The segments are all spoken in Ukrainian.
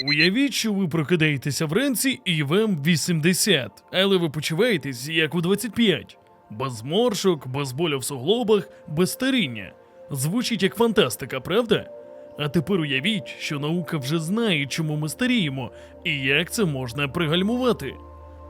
Уявіть, що ви прокидаєтеся вранці і вам 80, але ви почуваєтесь як у 25. Без зморшок, без болю в суглобах, без старіння. Звучить як фантастика, правда? А тепер уявіть, що наука вже знає, чому ми старіємо і як це можна пригальмувати.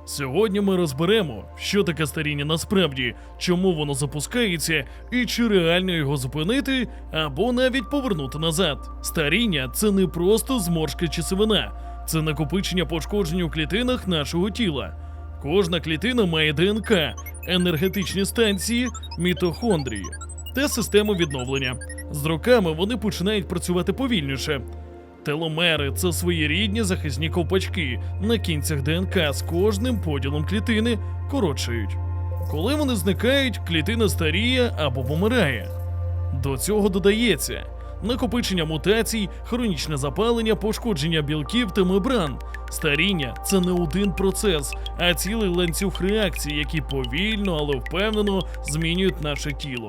Сьогодні ми розберемо, що таке старіння насправді, чому воно запускається, і чи реально його зупинити або навіть повернути назад. Старіння це не просто зморшка чи сивина, це накопичення пошкоджень у клітинах нашого тіла. Кожна клітина має ДНК, енергетичні станції, мітохондрії та систему відновлення. З роками вони починають працювати повільніше. Теломери це своєрідні захисні ковпачки на кінцях ДНК з кожним поділом клітини коротшають. Коли вони зникають, клітина старіє або помирає. До цього додається накопичення мутацій, хронічне запалення, пошкодження білків та мембран. Старіння це не один процес, а цілий ланцюг реакцій, які повільно, але впевнено змінюють наше тіло.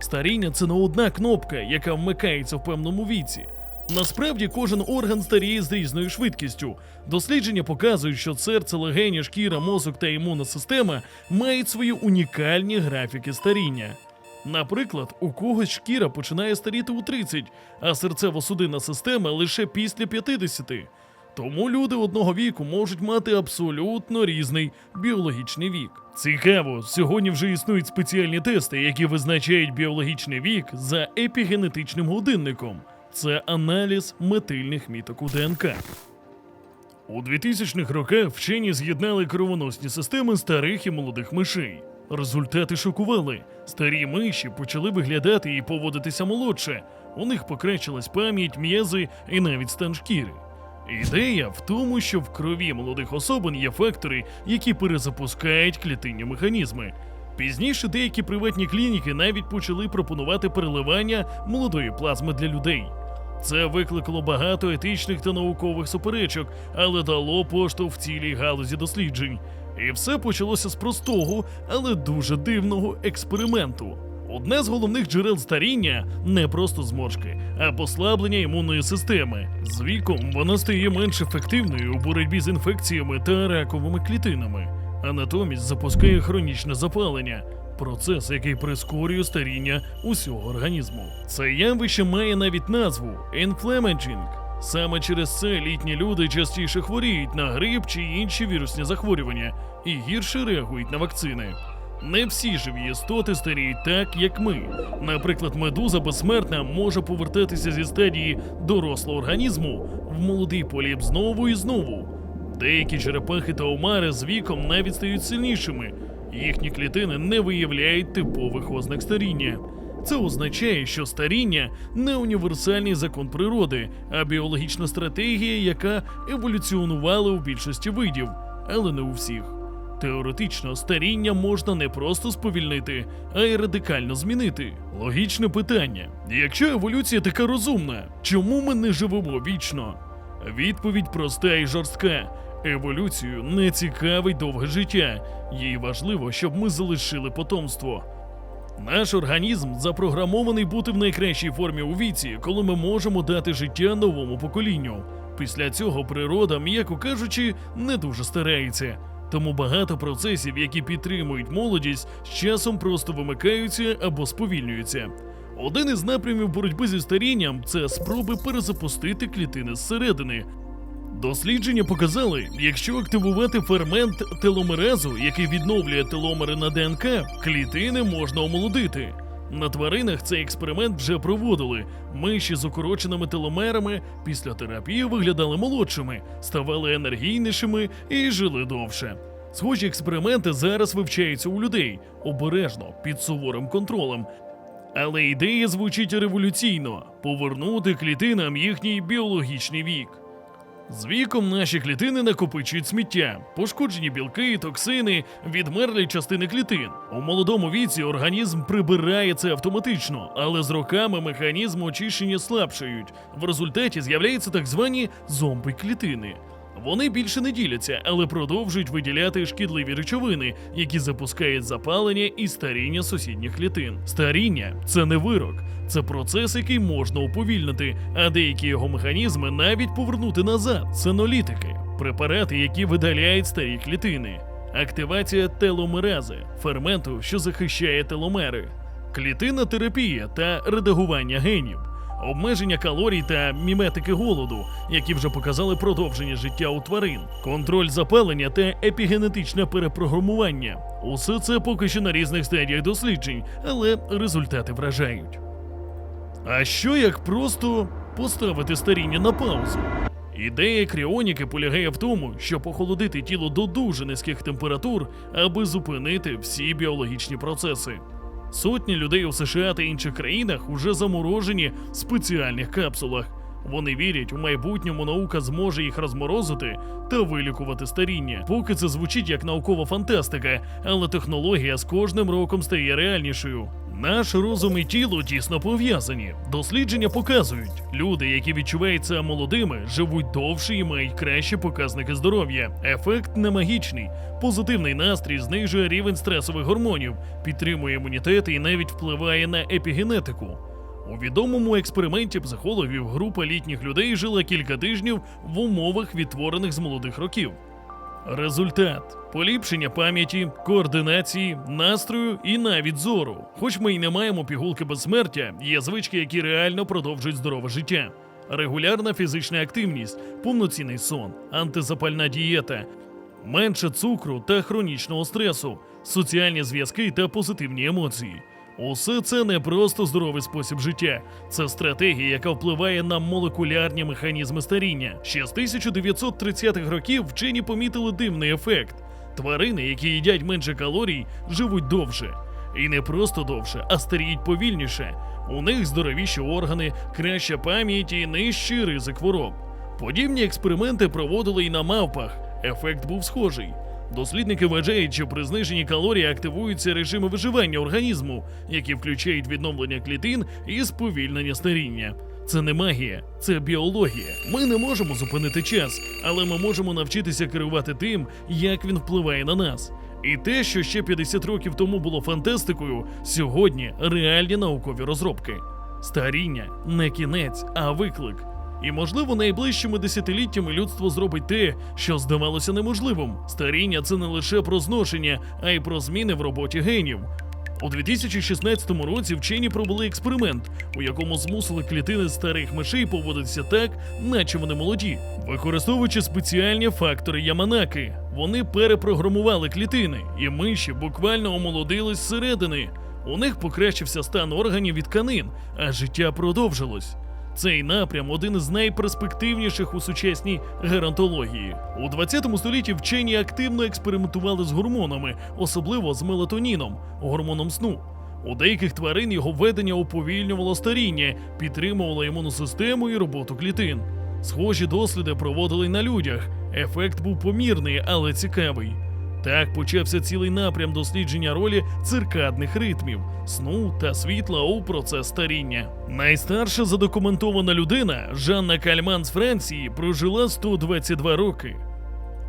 Старіння це не одна кнопка, яка вмикається в певному віці. Насправді кожен орган старіє з різною швидкістю. Дослідження показують, що серце, легені, шкіра, мозок та імунна система мають свої унікальні графіки старіння. Наприклад, у когось шкіра починає старіти у 30, а серцево-судинна система лише після 50. Тому люди одного віку можуть мати абсолютно різний біологічний вік. Цікаво, сьогодні вже існують спеціальні тести, які визначають біологічний вік за епігенетичним годинником. Це аналіз метильних міток у ДНК. У 2000-х роках вчені з'єднали кровоносні системи старих і молодих мишей. Результати шокували. Старі миші почали виглядати і поводитися молодше. У них покращилась пам'ять, м'язи і навіть стан шкіри. Ідея в тому, що в крові молодих особин є фактори, які перезапускають клітинні механізми. Пізніше деякі приватні клініки навіть почали пропонувати переливання молодої плазми для людей. Це викликало багато етичних та наукових суперечок, але дало поштовх в цілій галузі досліджень. І все почалося з простого, але дуже дивного експерименту. Одне з головних джерел старіння не просто зморшки, а послаблення імунної системи. З віком вона стає менш ефективною у боротьбі з інфекціями та раковими клітинами, а натомість запускає хронічне запалення. Процес, який прискорює старіння усього організму. Це явище має навіть назву inflammaging. Саме через це літні люди частіше хворіють на грип чи інші вірусні захворювання і гірше реагують на вакцини. Не всі живі істоти старіють так, як ми. Наприклад, медуза безсмертна може повертатися зі стадії дорослого організму в молодий поліп знову і знову. Деякі черепахи та омари з віком навіть стають сильнішими. Їхні клітини не виявляють типових ознак старіння. Це означає, що старіння не універсальний закон природи, а біологічна стратегія, яка еволюціонувала у більшості видів, але не у всіх. Теоретично старіння можна не просто сповільнити, а й радикально змінити. Логічне питання: якщо еволюція така розумна, чому ми не живемо вічно? Відповідь проста і жорстка. Еволюцію не цікавить довге життя. Їй важливо, щоб ми залишили потомство. Наш організм запрограмований бути в найкращій формі у віці, коли ми можемо дати життя новому поколінню. Після цього природа, м'яко кажучи, не дуже старається. Тому багато процесів, які підтримують молодість, з часом просто вимикаються або сповільнюються. Один із напрямів боротьби зі старінням це спроби перезапустити клітини зсередини. Дослідження показали, якщо активувати фермент теломеразу, який відновлює теломери на ДНК, клітини можна омолодити. На тваринах цей експеримент вже проводили. Миші з укороченими теломерами після терапії виглядали молодшими, ставали енергійнішими і жили довше. Схожі експерименти зараз вивчаються у людей обережно під суворим контролем. Але ідея звучить революційно повернути клітинам їхній біологічний вік. З віком наші клітини накопичують сміття, пошкоджені білки, токсини, відмерлі частини клітин. У молодому віці організм прибирає це автоматично, але з роками механізм очищення слабшають. В результаті з'являються так звані зомби клітини. Вони більше не діляться, але продовжують виділяти шкідливі речовини, які запускають запалення і старіння сусідніх клітин. Старіння це не вирок, це процес, який можна уповільнити, а деякі його механізми навіть повернути назад. Сенолітики препарати, які видаляють старі клітини, активація теломерази, ферменту, що захищає теломери, клітинна терапія та редагування генів. Обмеження калорій та міметики голоду, які вже показали продовження життя у тварин, контроль запалення та епігенетичне перепрограмування. Усе це поки що на різних стадіях досліджень, але результати вражають. А що як просто поставити старіння на паузу? Ідея кріоніки полягає в тому, щоб охолодити тіло до дуже низьких температур, аби зупинити всі біологічні процеси. Сотні людей у США та інших країнах уже заморожені в спеціальних капсулах. Вони вірять, у майбутньому наука зможе їх розморозити та вилікувати старіння. Поки це звучить як наукова фантастика, але технологія з кожним роком стає реальнішою. Наш розум і тіло тісно пов'язані. Дослідження показують, люди, які відчуваються молодими, живуть довше і мають кращі показники здоров'я. Ефект не магічний. Позитивний настрій знижує рівень стресових гормонів, підтримує імунітет і навіть впливає на епігенетику. У відомому експерименті психологів група літніх людей жила кілька тижнів в умовах відтворених з молодих років. Результат поліпшення пам'яті, координації, настрою і навіть зору. Хоч ми й не маємо пігулки безсмертя, є звички, які реально продовжують здорове життя. Регулярна фізична активність, повноцінний сон, антизапальна дієта, менше цукру та хронічного стресу, соціальні зв'язки та позитивні емоції. Усе це не просто здоровий спосіб життя, це стратегія, яка впливає на молекулярні механізми старіння. Ще з 1930-х років вчені помітили дивний ефект. Тварини, які їдять менше калорій, живуть довше. І не просто довше, а старіють повільніше. У них здоровіші органи, краща пам'ять і нижчий ризик хвороб. Подібні експерименти проводили і на мавпах. Ефект був схожий. Дослідники вважають, що при зниженні калорій активуються режими виживання організму, які включають відновлення клітин і сповільнення старіння. Це не магія, це біологія. Ми не можемо зупинити час, але ми можемо навчитися керувати тим, як він впливає на нас. І те, що ще 50 років тому було фантастикою, сьогодні реальні наукові розробки. Старіння не кінець, а виклик. І можливо, найближчими десятиліттями людство зробить те, що здавалося неможливим. Старіння це не лише про зношення, а й про зміни в роботі генів. У 2016 році вчені провели експеримент, у якому змусили клітини старих мишей поводитися так, наче вони молоді, використовуючи спеціальні фактори Яманаки. Вони перепрограмували клітини, і миші буквально омолодились зсередини. У них покращився стан органів і тканин, а життя продовжилось. Цей напрям один із найперспективніших у сучасній геронтології. У 20 столітті вчені активно експериментували з гормонами, особливо з мелатоніном, гормоном сну. У деяких тварин його введення уповільнювало старіння, підтримувало імунну систему і роботу клітин. Схожі досліди проводили на людях. Ефект був помірний, але цікавий. Так почався цілий напрям дослідження ролі циркадних ритмів, сну та світла у процес старіння. Найстарша задокументована людина Жанна Кальман з Франції прожила 122 роки.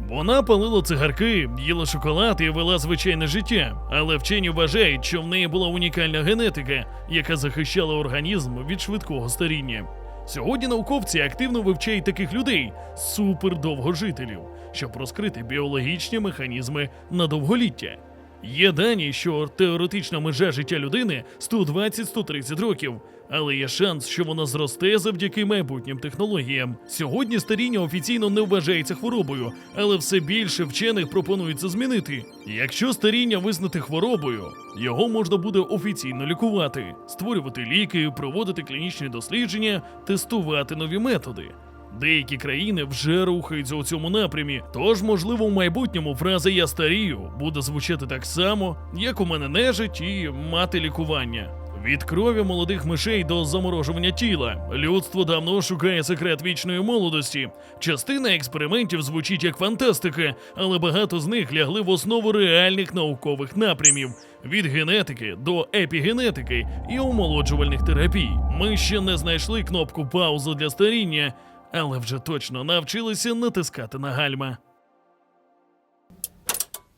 Вона палила цигарки, їла шоколад і вела звичайне життя, але вчені вважають, що в неї була унікальна генетика, яка захищала організм від швидкого старіння. Сьогодні науковці активно вивчають таких людей, супердовгожителів, щоб розкрити біологічні механізми на довголіття. Є дані, що теоретична межа життя людини 120-130 років, але є шанс, що вона зросте завдяки майбутнім технологіям. Сьогодні старіння офіційно не вважається хворобою, але все більше вчених пропонують це змінити. Якщо старіння визнати хворобою, його можна буде офіційно лікувати, створювати ліки, проводити клінічні дослідження, тестувати нові методи. Деякі країни вже рухаються у цьому напрямі, тож, можливо, в майбутньому фраза Я старію буде звучати так само, як у мене нежить і мати лікування. Від крові молодих мишей до заморожування тіла людство давно шукає секрет вічної молодості. Частина експериментів звучить як фантастика, але багато з них лягли в основу реальних наукових напрямів від генетики до епігенетики і омолоджувальних терапій. Ми ще не знайшли кнопку пауза для старіння. Але вже точно навчилися натискати на гальма.